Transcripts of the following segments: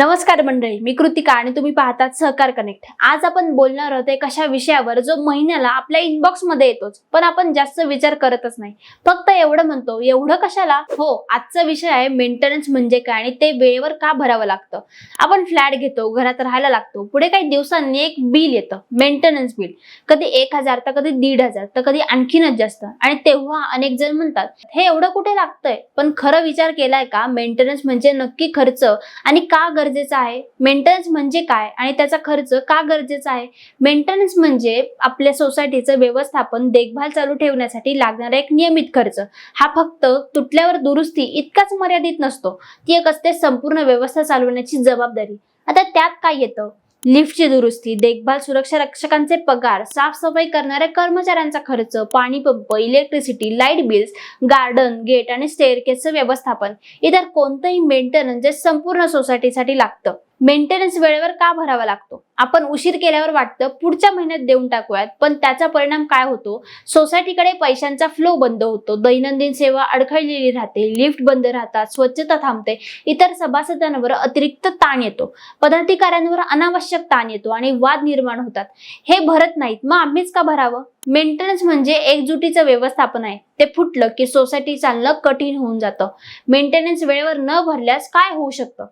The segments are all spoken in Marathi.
नमस्कार मंडळी मी कृतिका आणि तुम्ही पाहतात सहकार कनेक्ट आज आपण बोलणार आहोत एक अशा विषयावर जो महिन्याला आपल्या इनबॉक्समध्ये येतोच पण आपण जास्त विचार करतच नाही. फक्त एवढं म्हणतो एवढं कशाला? हो आजचा विषय आहे मेंटेनन्स म्हणजे काय आणि ते वेळेवर का भरावं लागतं? आपण फ्लॅट घेतो घरात राहायला लागतो पुढे काही दिवसांनी एक बिल येतं मेंटेनन्स बिल. कधी एक हजार तर कधी दीड हजार तर कधी आणखीनच जास्त. आणि तेव्हा अनेक जण म्हणतात हे एवढं कुठे लागतंय? पण खरं विचार केलाय का? मेंटेनन्स म्हणजे नक्की खर्च आणि का गरजेचं आहे? मेंटेनन्स म्हणजे काय? आणि त्याचा खर्च का गरजेचा आहे? मेंटेनन्स म्हणजे आपल्या सोसायटीचं व्यवस्थापन देखभाल चालू ठेवण्यासाठी लागणारा एक नियमित खर्च. हा फक्त तुटल्यावर दुरुस्ती इतकाच मर्यादित नसतो. ती एक असते संपूर्ण व्यवस्था चालवण्याची जबाबदारी. आता त्यात काय येतं? लिफ्टची दुरुस्ती देखभाल सुरक्षा रक्षकांचे पगार साफसफाई करणाऱ्या कर्मचाऱ्यांचा खर्च पाणी pump electricity light bills garden gate आणि स्टेअरकेसचं व्यवस्थापन. इतर कोणतंही मेंटेनन्स जे संपूर्ण सोसायटीसाठी लागतं. मेंटेनन्स वेळेवर का भरावा लागतो? आपण उशीर केल्यावर वाटतं पुढच्या महिन्यात देऊन टाकूयात पण त्याचा परिणाम काय होतो? सोसायटीकडे पैशांचा फ्लो बंद होतो. दैनंदिन सेवा अडखळलेली राहते लिफ्ट बंद राहतात स्वच्छता थांबते इतर सभासदांवर अतिरिक्त ताण येतो पदाधिकाऱ्यांवर अनावश्यक ताण येतो आणि वाद निर्माण होतात. हे भरत नाहीत. मग आम्हीच का भरावं? मेंटेनन्स म्हणजे एकजुटीचं व्यवस्थापन आहे. ते फुटलं की सोसायटी चालणं कठीण होऊन जातं. मेंटेनन्स वेळेवर न भरल्यास काय होऊ शकतं?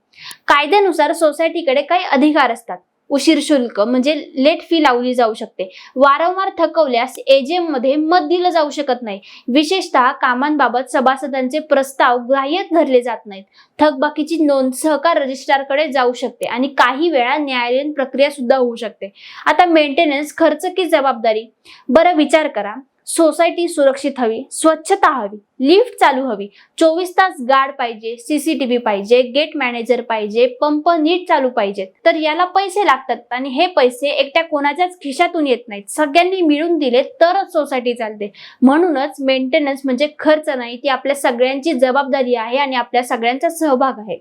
कायद्यानुसार सोसायटीकडे काही अधिकार असतात. उशीर शुल्क म्हणजे लेट फी लावली जाऊ शकते. वारंवार थकवल्यास एजेममध्ये मत दिलं जाऊ शकत नाही. विशेषतः कामांबाबत सभासदांचे प्रस्ताव ग्राह्य धरले जात नाहीत. थकबाकीची नोंद सहकार रजिस्ट्रारकडे जाऊ शकते आणि काही वेळा न्यायालयीन प्रक्रिया सुद्धा होऊ शकते. आता मेंटेनन्स खर्च की जबाबदारी? बरं विचार करा. सोसायटी सुरक्षित हवी स्वच्छता हवी लिफ्ट चालू हवी. चोवीस तास गार्ड पाहिजे सीसीटीव्ही पाहिजे गेट मॅनेजर पाहिजे पंप नीट चालू पाहिजेत तर याला पैसे लागतात आणि हे पैसे एकट्या कोणाच्याच खिशातून येत नाहीत. सगळ्यांनी मिळून दिले तरच सोसायटी चालते. म्हणूनच मेंटेनन्स म्हणजे खर्च नाही ती आपल्या सगळ्यांची जबाबदारी आहे आणि आपल्या सगळ्यांचा सहभाग आहे.